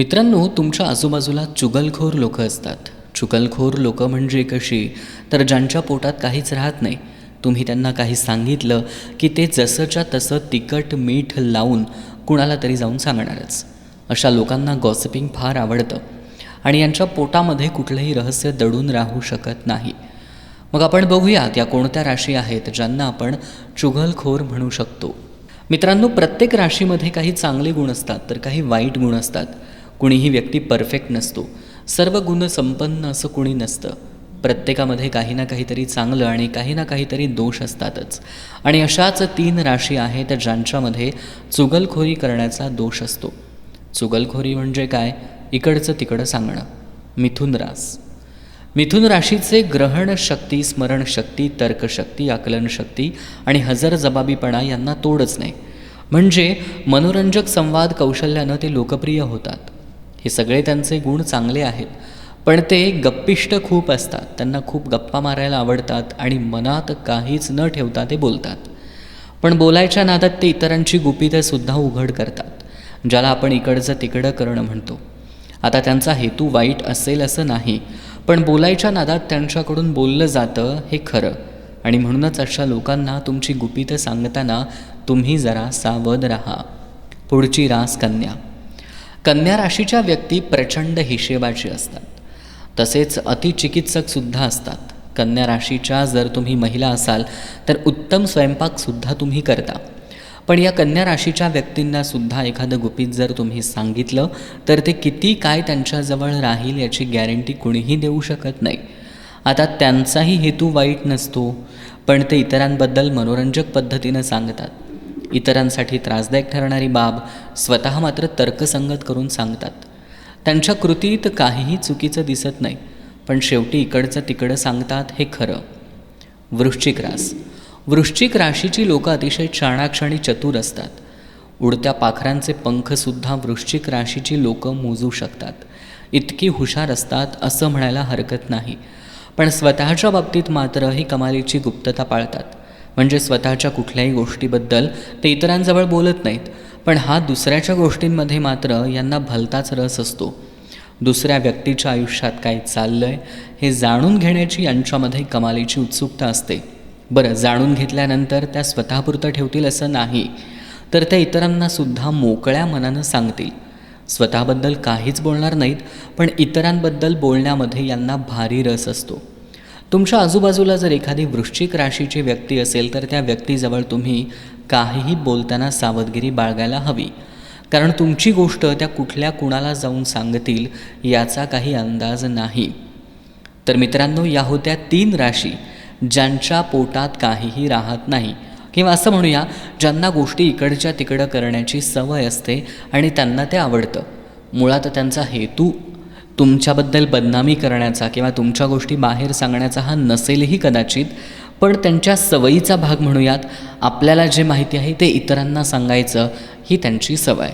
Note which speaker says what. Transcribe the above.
Speaker 1: मित्रांनो तुमच्या आजूबाजूला चुगलखोर लोक असतात. चुगलखोर लोकं म्हणजे कशी? तर ज्यांच्या पोटात काहीच राहत नाही. तुम्ही त्यांना काही सांगितलं की ते जसंच्या तसं तिखट मीठ लावून कुणाला तरी जाऊन सांगणारच. अशा लोकांना गॉसिपिंग फार आवडतं. आणि यांच्या पोटामध्ये कुठलंही रहस्य दडून राहू शकत नाही. मग आपण बघूयात या कोणत्या राशी आहेत ज्यांना आपण चुगलखोर म्हणू शकतो. मित्रांनो प्रत्येक राशीमध्ये काही चांगले गुण असतात तर काही वाईट गुण असतात. कुणीही व्यक्ती परफेक्ट नसतो. सर्व गुण संपन्न असं कुणी नसतं. प्रत्येकामध्ये काही ना काहीतरी चांगलं आणि काही ना काहीतरी दोष असतातच. आणि अशाच तीन राशी आहेत ज्यांच्यामध्ये चुगलखोरी करण्याचा दोष असतो. चुगलखोरी म्हणजे काय? इकडचं तिकडं सांगणं. मिथुन रास. मिथुन राशीचे ग्रहण शक्ती स्मरणशक्ती तर्कशक्ती आकलनशक्ती आणि हजरजबाबीपणा यांना तोडच नाही. म्हणजे मनोरंजक संवाद कौशल्यानं ते लोकप्रिय होतात. हे सगळे त्यांचे गुण चांगले आहेत. पण ते गप्पिष्ट खूप असतात. त्यांना खूप गप्पा मारायला आवडतात आणि मनात काहीच न ठेवता ते बोलतात. पण बोलायच्या नादात ते इतरांची गुपितंसुद्धा उघड करतात ज्याला आपण इकडचं तिकडं करणं म्हणतो. आता त्यांचा हेतू वाईट असेल असं नाही पण बोलायच्या नादात त्यांच्याकडून बोललं जातं हे खरं. आणि म्हणूनच अशा लोकांना तुमची गुपितं सांगताना तुम्ही जरा सावध राहा. पुढची रास कन्या. कन्या राशीच्या व्यक्ती प्रचंड हिशेबाची असतात. तसेच अतिचिकित्सकसुद्धा असतात. कन्या राशीच्या जर तुम्ही महिला असाल तर उत्तम स्वयंपाकसुद्धा तुम्ही करता. पण या कन्या राशीच्या व्यक्तींनासुद्धा एखादं गुपित जर तुम्ही सांगितलं तर ते किती काय त्यांच्याजवळ राहील याची गॅरंटी कुणीही देऊ शकत नाही. आता त्यांचाही हेतू वाईट नसतो पण ते इतरांबद्दल मनोरंजक पद्धतीनं सांगतात. इतरांसाठी त्रासदायक ठरणारी बाब स्वतः मात्र तर्कसंगत करून सांगतात. त्यांच्या कृतीत काहीही चुकीचं दिसत नाही पण शेवटी इकडचं तिकडं सांगतात हे खरं. वृश्चिक रास. वृश्चिक राशीची लोकं अतिशय चाणाक्ष आणि चतुर असतात. उडत्या पाखरांचे पंखसुद्धा वृश्चिक राशीची लोकं मोजू शकतात. इतकी हुशार असतात असं म्हणायला हरकत नाही. पण स्वतःच्या बाबतीत मात्र ही कमालीची गुप्तता पाळतात. म्हणजे स्वतःच्या कुठल्याही गोष्टीबद्दल ते इतरांजवळ बोलत नाहीत. पण हा दुसऱ्याच्या गोष्टींमध्ये मात्र यांना भलताच रस असतो. दुसऱ्या व्यक्तीच्या आयुष्यात काय चाललं आहे हे जाणून घेण्याची यांच्यामध्ये कमालीची उत्सुकता असते. बरं जाणून घेतल्यानंतर त्या स्वतःपुरतं ठेवतील असं नाही तर त्या इतरांनासुद्धा मोकळ्या मनानं सांगतील. स्वतःबद्दल काहीच बोलणार नाहीत पण इतरांबद्दल बोलण्यामध्ये यांना भारी रस असतो. तुमच्या आजूबाजूला जर एखादी वृश्चिक राशीची व्यक्ती असेल तर त्या व्यक्तीजवळ तुम्ही काहीही बोलताना सावधगिरी बाळगायला हवी. कारण तुमची गोष्ट त्या कुठल्या कुणाला जाऊन सांगतील याचा काही अंदाज नाही. तर मित्रांनो या होत्या तीन राशी ज्यांच्या पोटात काहीही राहत नाही. किंवा असं म्हणूया ज्यांना गोष्टी इकडच्या तिकडं करण्याची सवय असते आणि त्यांना ते आवडतं. मुळात त्यांचा हेतू तुमच्याबद्दल बदनामी करण्याचा किंवा तुमच्या गोष्टी बाहेर सांगण्याचा हा नसेलही कदाचित पण त्यांच्या सवयीचा भाग म्हणूयात आपल्याला जे माहिती आहे ते इतरांना सांगायचं ही त्यांची सवय.